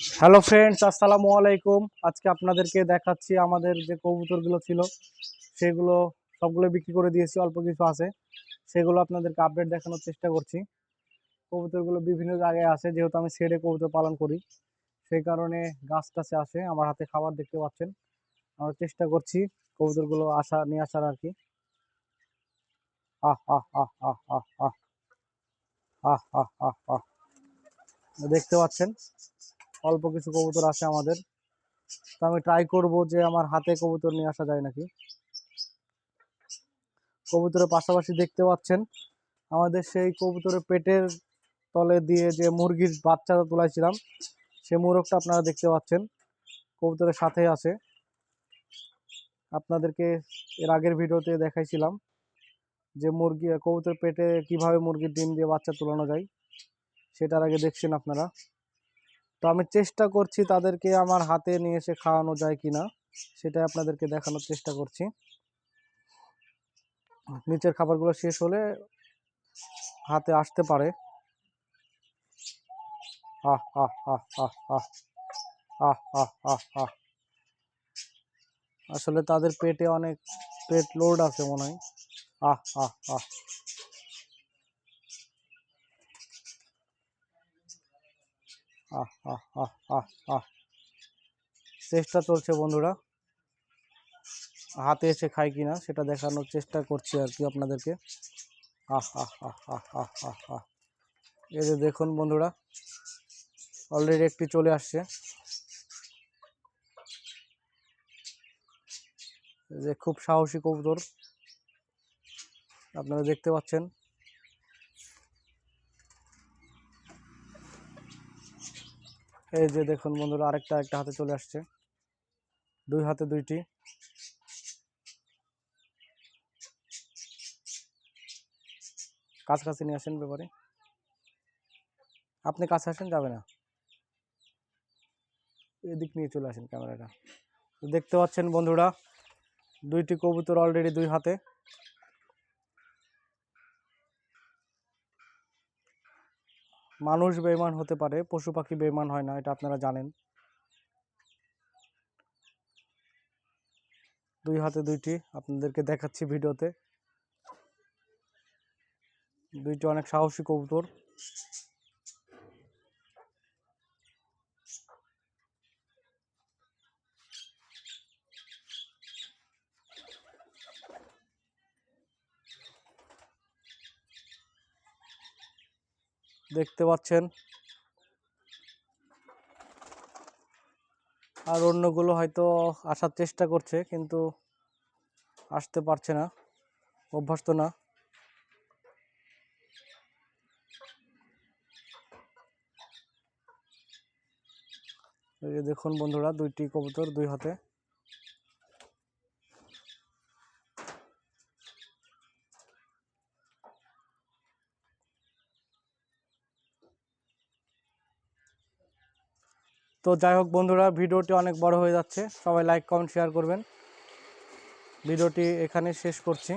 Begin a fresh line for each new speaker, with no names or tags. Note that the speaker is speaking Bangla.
হ্যালো ফ্রেন্ডস আসসালামু আলাইকুম আজকে আপনাদেরকে দেখাচ্ছি আমাদের যে কবুতরগুলো ছিল সেগুলো সবগুলো বিক্রি করে দিয়েছি অল্প কিছু আছে সেগুলো আপনাদেরকে আপডেট দেখানোর চেষ্টা করছি কবুতরগুলো বিভিন্ন জায়গায় আছে যেহেতু আমি ছেড়ে কবুতর পালন করি সেই কারণে গাছ টাছে আসে আমার হাতে খাবার দেখতে পাচ্ছেন আমরা চেষ্টা করছি কবুতরগুলো আসা নিয়ে আসার আর কি আহ আহ আহ আহ আহ আহ আহ আহ আহ আহ দেখতে পাচ্ছেন অল্প কিছু কবুতর আছে আমাদের। তো আমি ট্রাই করব যে আমার হাতে কবুতর নিয়ে আসা যায় নাকি। কবুতরের পাশাপাশি দেখতে পাচ্ছেন, আমাদের সেই কবুতরের পেটের তলে দিয়ে যে মুরগির বাচ্চাটা তুলাইছিলাম, সে মুরগটা আপনারা দেখতে পাচ্ছেন, কবুতরের সাথে আছে। আপনাদেরকে এর আগের ভিডিওতে দেখাইছিলাম যে মুরগি, কবুতরের পেটে কীভাবে মুরগির ডিম দিয়ে বাচ্চা তোলানো যায়, সেটার আগে দেখছেন আপনারা। তো আমি চেষ্টা করছি তাদেরকে আমার হাতে নিয়ে এসে খাওয়ানো যায় কি না সেটা আপনাদেরকে দেখানোর চেষ্টা করছি। নিচের খাবারগুলো শেষ হলে হাতে আসতে পারে। আহ আহ আহ আহ আহ আহ আহ আহ আহ। আসলে তাদের পেটে অনেক পেট লোড আছে মনে হয়। আহ আহ আহ। আহ আহ আহ আহ আহ। চেষ্টা চলছে বন্ধুরা। হাতে এসে খাই কিনা সেটা দেখানোর চেষ্টা করছি আর কি আপনাদেরকে। আহ আহ আহ যে দেখুন বন্ধুরা অলরেডি একটি চলে আসছে। যে খুব সাহসী কবুতর। আপনারা দেখতে পাচ্ছেন। এই যে দেখুন বন্ধুরা, আরেকটা আরেকটা হাতে চলে আসছে। দুই হাতে দুইটি। কাছাকাছি নিয়ে আসেন ব্যাপারে। আপনি কাছে আসেন, যাবে না। এদিক নিয়ে চলে আসেন ক্যামেরাটা। দেখতে পাচ্ছেন বন্ধুরা, দুইটি কবুতর অলরেডি দুই হাতে। মানুষ বেইমান হতে পারে পশু পাখি বেইমান হয় না, এটা আপনারা জানেন। দুই হাতে দুইটি, আপনাদেরকে দেখাচ্ছি ভিডিওতে। দুইটি অনেক সাহসী কবুতর। দেখতে পাচ্ছেন। আর অন্যগুলো হয়তো আসার চেষ্টা করছে, কিন্তু আসতে পারছে না, অভ্যস্ত না। দেখুন বন্ধুরা, দুইটি কবুতর দুই হাতে। তো যাই হোক বন্ধুরা, ভিডিওটি অনেক বড় হয়ে যাচ্ছে। সবাই লাইক কমেন্ট শেয়ার করবেন। ভিডিওটি এখানে শেষ করছি।